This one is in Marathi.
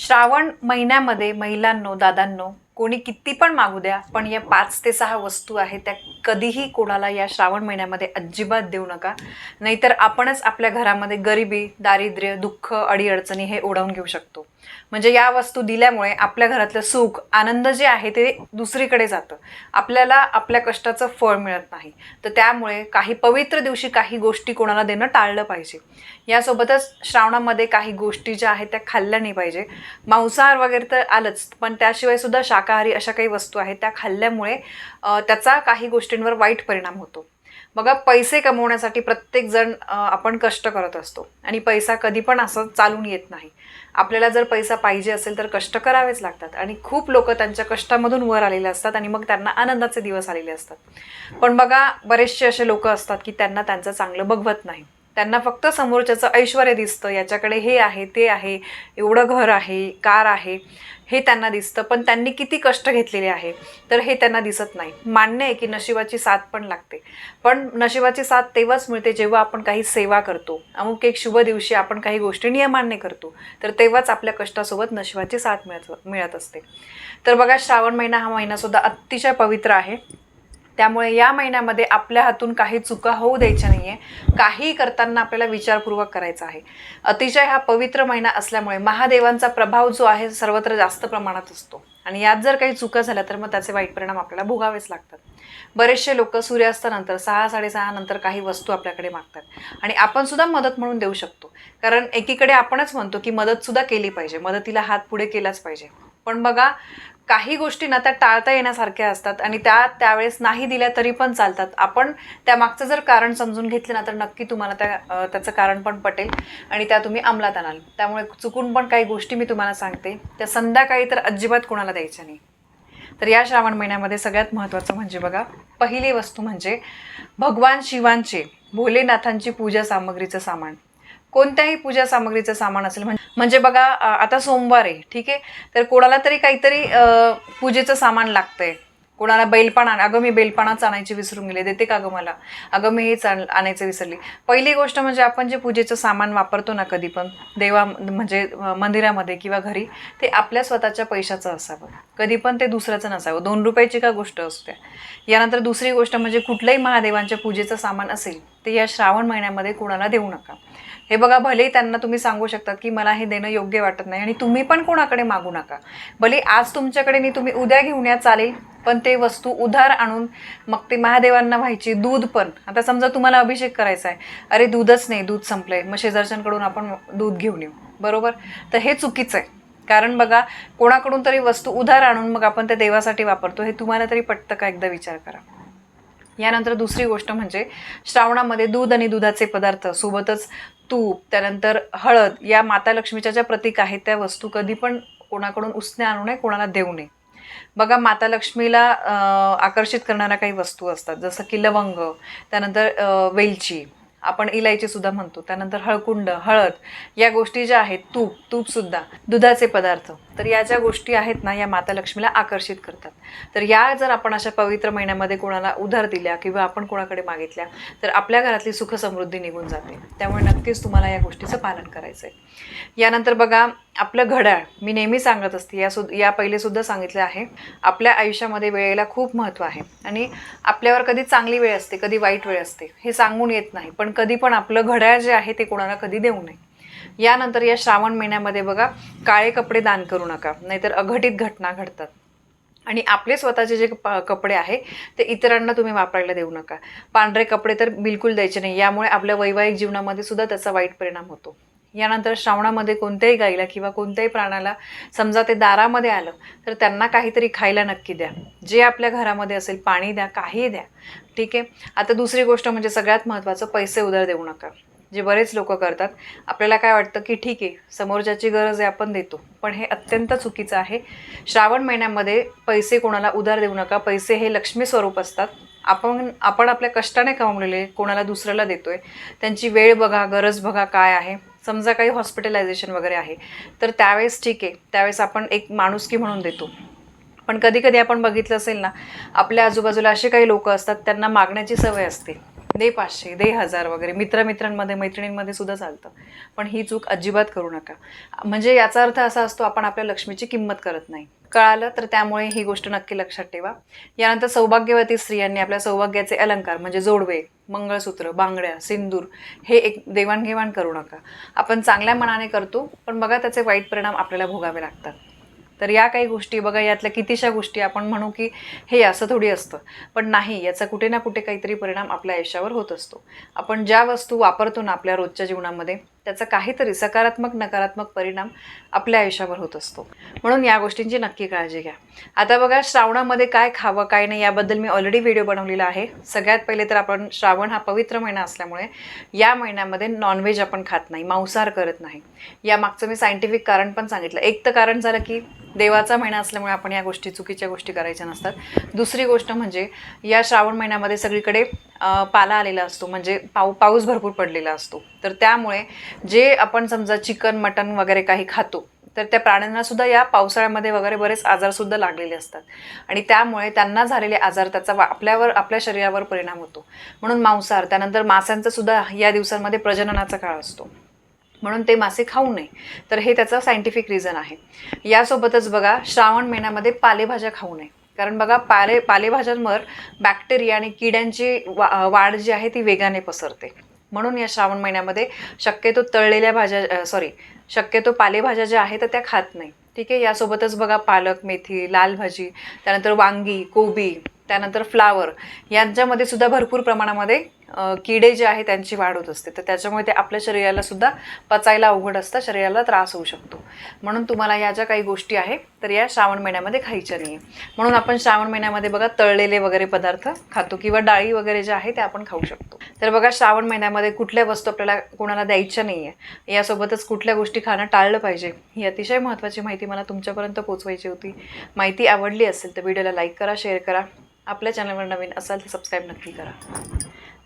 श्रावण महिन्यामध्ये महिलांनो दादांनो कोणी किती पण मागू द्या पण या पाच ते सहा वस्तू आहेत त्या कधीही कोणाला या श्रावण महिन्यामध्ये अजिबात देऊ नका. नाहीतर आपणच आपल्या घरामध्ये गरिबी दारिद्र्य दुःख अडीअडचणी हे ओढवून घेऊ शकतो. म्हणजे या वस्तू दिल्यामुळे आपल्या घरातलं सुख आनंद जे आहे ते दुसरीकडे जातं. आपल्याला आपल्या कष्टाचं फळ मिळत नाही. तर त्यामुळे काही पवित्र दिवशी काही गोष्टी कोणाला देणं टाळलं पाहिजे. यासोबतच श्रावणामध्ये काही गोष्टी ज्या आहेत त्या खाल्ल्या नाही पाहिजे. मांसाहार वगैरे तर आलंच पण त्याशिवाय सुद्धा शाकाहारी अशा काही वस्तू आहेत त्या खाल्ल्यामुळे त्याचा काही गोष्टींवर वाईट परिणाम होतो. बघा पैसे कमवण्यासाठी प्रत्येकजण आपण कष्ट करत असतो आणि पैसा कधी पण असं चालून येत नाही. आपल्याला जर पैसा पाहिजे असेल तर कष्ट करावेच लागतात आणि खूप लोक त्यांच्या कष्टामधून वर आलेले असतात आणि मग त्यांना आनंदाचे दिवस आलेले असतात. पण बघा बरेचसे असे लोक असतात की त्यांना त्यांचं चांगलं बघवत नाही. त्यांना फक्त समोरच्याचं ऐश्वर दिसतं याच्याकडे हे आहे ते आहे एवढं घर आहे कार आहे हे त्यांना दिसतं. पण त्यांनी किती कष्ट घेतलेले आहे तर हे त्यांना दिसत नाही. मान्य आहे की नशिबाची साथ पण लागते. पण नशिबाची साथ तेव्हाच मिळते जेव्हा आपण काही सेवा करतो. अमुक एक शुभ दिवशी आपण काही गोष्टी नियमान्य करतो तर तेव्हाच आपल्या कष्टासोबत नशिबाची साथ मिळत मिळत असते. तर बघा श्रावण महिना हा महिनासुद्धा अतिशय पवित्र आहे. त्यामुळे या महिन्यामध्ये आपल्या हातून काही चुका होऊ द्यायच्या नाही आहे काही करताना आपल्याला विचारपूर्वक करायचा आहे. अतिशय हा पवित्र महिना असल्यामुळे महादेवांचा प्रभाव जो आहे सर्वत्र जास्त प्रमाणात असतो. आणि यात जर काही चुका झाल्या तर मग त्याचे वाईट परिणाम आपल्याला भोगावेच लागतात. बरेचसे लोक सूर्यास्तानंतर सहा साडेसहा नंतर काही वस्तू आपल्याकडे मागतात. आणि आपण सुद्धा मदत म्हणून देऊ शकतो. कारण एकीकडे आपणच म्हणतो की मदत सुद्धा केली पाहिजे. मदतीला हात पुढे केलाच पाहिजे. पण बघा काही गोष्टी ना त्या टाळता येण्यासारख्या असतात आणि त्या त्यावेळेस नाही दिल्या तरी पण चालतात. आपण त्यामागचं जर कारण समजून घेतलं ना तर नक्की तुम्हाला त्या त्याचं कारण पण पटेल आणि त्या तुम्ही अंमलात आणाल. त्यामुळे चुकून पण काही गोष्टी मी तुम्हाला सांगते. त्या संध्याकाळी तर अजिबात कोणाला द्यायच्या नाही. तर या श्रावण महिन्यामध्ये सगळ्यात महत्त्वाचं म्हणजे बघा पहिली वस्तू म्हणजे भगवान शिवांचे भोलेनाथांची पूजा सामग्रीचं सामान. कोणत्याही पूजा सामग्रीचं सामान असेल म्हणजे बघा आता सोमवार आहे ठीक आहे? तर कोणाला तरी काहीतरी पूजेचं सामान लागतंय. कोणाला बैलपान आण अगं मी बैलपानाच आणायची विसरून गेले देते का गं मला? अगं मी हेच आणायचं विसरली. पहिली गोष्ट म्हणजे आपण जे पूजेचं सामान वापरतो ना कधी पण देवा म्हणजे मंदिरामध्ये किंवा घरी ते आपल्या स्वतःच्या पैशाचं असावं. कधी पण ते दुसऱ्याचं नसावं. दोन रुपयाची का गोष्ट असते? यानंतर दुसरी गोष्ट म्हणजे कुठल्याही महादेवांच्या पूजेचं सामान असेल ते या श्रावण महिन्यामध्ये कोणाला देऊ नका. हे बघा भलेही त्यांना तुम्ही सांगू शकतात की मला हे देणं योग्य वाटत नाही आणि तुम्ही पण कोणाकडे मागू नका. भले आज तुमच्याकडे नाही तुम्ही उद्या घेऊन या चालेल पण ते वस्तू उधार आणून मग ते महादेवांना व्हायची दूध पण. आता समजा तुम्हाला अभिषेक करायचा आहे अरे दूधच नाही दूध संपलंय. मग शेजारच्यांकडून आपण दूध घेऊन येऊ. बरोबर? तर हे चुकीचं आहे कारण बघा कोणाकडून तरी वस्तू उधार आणून मग आपण ते देवासाठी वापरतो हे तुम्हाला तरी पटतं का? एकदा विचार करा. यानंतर दुसरी गोष्ट म्हणजे श्रावणामध्ये दूध आणि दुधाचे पदार्थ सोबतच तूप त्यानंतर हळद या माता लक्ष्मीच्या ज्या प्रतीक आहेत त्या वस्तू कधी पण कोणाकडून उसने आणू नये कोणाला देऊ नये. बघा माता लक्ष्मीला आकर्षित करणाऱ्या काही वस्तू असतात जसं की लवंग त्यानंतर वेलची. आपण इलायची सुद्धा म्हणतो. त्यानंतर हळकुंड हळद या गोष्टी ज्या आहेत तूप तूप सुद्धा दुधाचे पदार्थ. तर या ज्या गोष्टी आहेत ना या माता लक्ष्मीला आकर्षित करतात. तर या जर आपण अशा पवित्र महिन्यामध्ये कोणाला उधार दिल्या किंवा आपण कोणाकडे मागितल्या तर आपल्या घरातली सुखसमृद्धी निघून जाते. त्यामुळे नक्कीच तुम्हाला या गोष्टीचं पालन करायचं आहे यानंतर बघा आपलं घड्याळ मी नेहमी सांगत असते या सुद्धा या पहिलेसुद्धा सांगितलं आहे. आपल्या आयुष्यामध्ये वेळेला खूप महत्त्व आहे. आणि आपल्यावर कधी चांगली वेळ असते कधी वाईट वेळ असते हे सांगून येत नाही. पण कधी पण आपलं घड्याळ जे आहे ते कोणाला कधी देऊ नये. यानंतर या श्रावण महिन्यामध्ये बघा काळे कपडे दान करू नका नाहीतर अघटित घटना घडतात. आणि आपले स्वतःचे जे प- कपडे आहे ते इतरांना तुम्ही वापरायला देऊ नका. पांढरे कपडे तर बिलकुल द्यायचे नाही यामुळे आपल्या वैवाहिक जीवनामध्ये सुद्धा त्याचा वाईट परिणाम होतो. यानंतर श्रावणामध्ये कोणत्याही गाईला किंवा कोणत्याही प्राण्याला समजा ते दारामध्ये आलं तर त्यांना काहीतरी खायला नक्की द्या. जे आपल्या घरामध्ये असेल पाणी द्या काही द्या. ठीक आहे? आता दुसरी गोष्ट म्हणजे सगळ्यात महत्त्वाचं पैसे उधार देऊ नका. जे बरेच लोक करतात. आपल्याला काय वाटतं की ठीक आहे समोरच्याची गरज आहे आपण देतो. पण हे अत्यंत चुकीचं आहे. श्रावण महिन्यामध्ये पैसे कोणाला उधार देऊ नका. पैसे हे लक्ष्मी स्वरूप असतात. आपण आपण आपल्या कष्टाने कमवलेले कोणाला दुसऱ्याला देतोय. त्यांची वेळ बघा गरज बघा काय आहे. समजा काही हॉस्पिटलायझेशन वगैरे आहे तर त्यावेळेस ठीक आहे. त्यावेळेस आपण एक माणुसकी म्हणून देतो. पण कधी कधी आपण बघितलं असेल ना आपल्या आजूबाजूला असे काही लोक असतात त्यांना मागण्याची सवय असते. दे पाचशे दे हजार वगैरे मित्रमित्रांमध्ये मैत्रिणींमध्ये सुद्धा चालतं. पण ही चूक अजिबात करू नका. म्हणजे याचा अर्थ असा असतो आपण आपल्या लक्ष्मीची किंमत करत नाही. कळालं तर त्यामुळे ही गोष्ट नक्की लक्षात ठेवा. यानंतर सौभाग्यवती स्त्रियांनी आपल्या सौभाग्याचे अलंकार म्हणजे जोडवे मंगळसूत्र बांगड्या सिंदूर हे एक देवाणघेवाण करू नका. आपण चांगल्या मनाने करतो पण बघा त्याचे वाईट परिणाम आपल्याला भोगावे लागतात. तर या काही गोष्टी बघा यातल्या कितीशा गोष्टी आपण म्हणू की हे असं थोडी असतं. पण नाही याचा कुठे ना कुठे काहीतरी परिणाम आपल्या आयुष्यावर होत असतो. आपण ज्या वस्तू वापरतो ना आपल्या रोजच्या जीवनामध्ये त्याचा काहीतरी सकारात्मक नकारात्मक परिणाम आपल्या आयुष्यावर होत असतो. म्हणून या गोष्टींची नक्की काळजी घ्या. आता बघा श्रावणामध्ये काय खावं काय नाही याबद्दल मी ऑलरेडी व्हिडिओ बनवलेला आहे. सगळ्यात पहिले तर आपण श्रावण हा पवित्र महिना असल्यामुळे या महिन्यामध्ये नॉनव्हेज आपण खात नाही मांसाहार करत नाही. या मागचं मी सायंटिफिक कारण पण सांगितलं. एक तर कारण झालं की देवाचा महिना असल्यामुळे आपण या गोष्टी चुकीच्या गोष्टी करायच्या नसतात. दुसरी गोष्ट म्हणजे या श्रावण महिन्यामध्ये सगळीकडे पाला आलेला असतो म्हणजे पाऊ पाऊस भरपूर पडलेला असतो. तर त्यामुळे जे आपण समजा चिकन मटन वगैरे काही खातो तर त्या प्राण्यांना सुद्धा या पावसाळ्यामध्ये वगैरे बरेच आजारसुद्धा लागलेले असतात. आणि त्यामुळे त्यांना झालेले आजार त्याचा वा- आपल्यावर आपल्या शरीरावर परिणाम होतो. म्हणून मांसाहार त्यानंतर माशांचा सुद्धा या दिवसांमध्ये प्रजननाचा काळ असतो. म्हणून ते मासे खाऊ नये. तर हे त्याचं सायंटिफिक रिझन आहे. यासोबतच बघा श्रावण महिन्यामध्ये पालेभाज्या खाऊ नये. कारण बघा पाले पालेभाज्यांवर बॅक्टेरिया आणि किड्यांची वा वाढ जी आहे ती वेगाने पसरते. म्हणून या श्रावण महिन्यामध्ये शक्यतो तळलेल्या भाज्या सॉरी शक्यतो पालेभाज्या ज्या आहेत तर त्या खात नाही. ठीक आहे? यासोबतच बघा पालक मेथी लाल भाजी त्यानंतर वांगी कोबी त्यानंतर फ्लावर यांच्यामध्ये सुद्धा भरपूर प्रमाणामध्ये किडे जे आहे त्यांची वाढ होत असते. तर त्याच्यामुळे ते आपल्या शरीराला सुद्धा पचायला अवघड असतं. शरीराला त्रास होऊ शकतो. म्हणून तुम्हाला या ज्या काही गोष्टी आहेत तर या श्रावण महिन्यामध्ये खायच्या नाही म्हणून आपण श्रावण महिन्यामध्ये बघा तळलेले वगैरे पदार्थ खातो किंवा डाळी वगैरे ज्या आहे त्या आपण खाऊ शकतो. तर बघा श्रावण महिन्यामध्ये कुठल्या वस्तू आपल्याला कोणाला द्यायच्या नाही आहे यासोबतच कुठल्या गोष्टी खाणं टाळलं पाहिजे ही अतिशय महत्त्वाची माहिती मला तुमच्यापर्यंत पोचवायची होती. माहिती आवडली असेल तर व्हिडिओला लाईक करा शेअर करा. आपल्या चॅनलवर नवीन असाल तर सबस्क्राईब नक्की करा.